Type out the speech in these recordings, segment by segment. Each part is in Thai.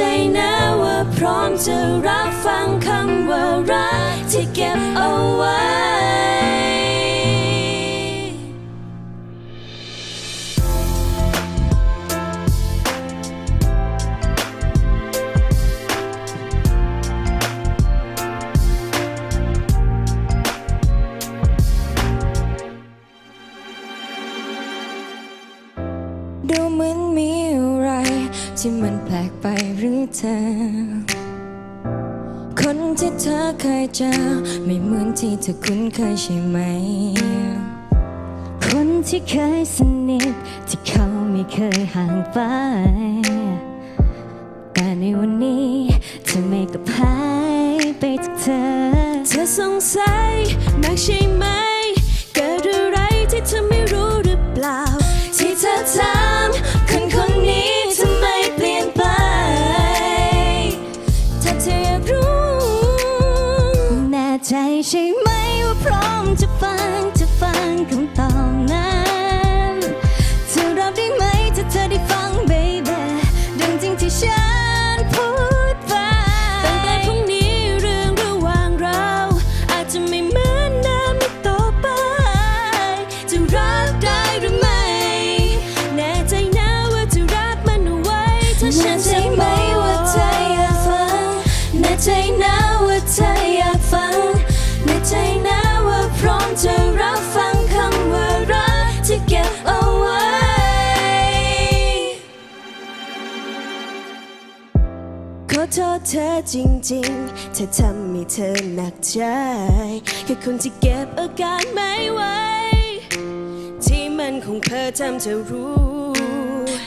ใจนะว่าพร้อมจะรับฟังคำว่ารักที่เก็บเอาไว้ ดูเหมือนมีอะไร ที่มันแปลกไป หรือเธอ คนที่เธอเคยเจอ ไม่เหมือนที่เธอคุ้นเคยใช่ไหม คนที่เคยสนิทที่เขาไม่เคยห่างไป แต่ในวันนี้เธอไม่กับหายไปจากเธอ เธอสงสัยมากใช่ไหม เกิดอะไรที่เธอไม่รู้หรือเปล่า ที่เธอถา ใจใช่ไหมว่าพร้อมจะฟังจะฟังคำตอบนั้น โทษเธอจริงๆ เธอทำให้เธอหนักใจแค่คนที่เก็บอาการไม่ไหวที่มันคงเพ้อทำเธอรู้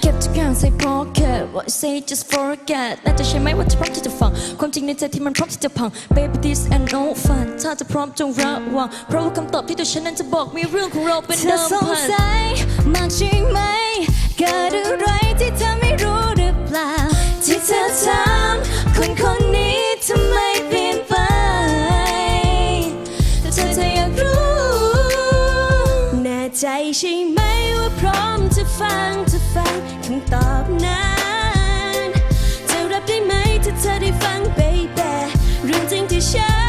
เก็บทุกอย่าง ใส่ pocket what I say just forget น่าจะใช่ไหมว่าจะพร้อมที่จะฟัง ความจริงในใจที่มันพร้อมที่จะพัง baby this and no fun ถ้าจะพร้อมจงระวัง เพราะว่าคำตอบที่ตัวฉันนั้นจะบอกมีเรื่องของเราเป็นเธอเดิมสงพัน สัยมากใช่ไหมเกิดอะไรที่เธอไม่รู้หรือเปล่า ที่เธอถ ว่าพร้อมจะฟังจะฟังคำตอบนั้นจะรับได้ไหมถ้าเธอได้ฟัง baby เรื่องจริงที่ฉัน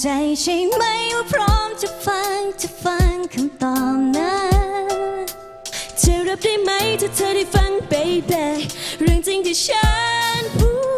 ใจใช่ไหมว่าพร้อมจะฟังจะฟังคำตอบนั้นจะรับได้ไหมถ้าเธอได้ฟัง baby เรื่องจริงที่ฉันพูด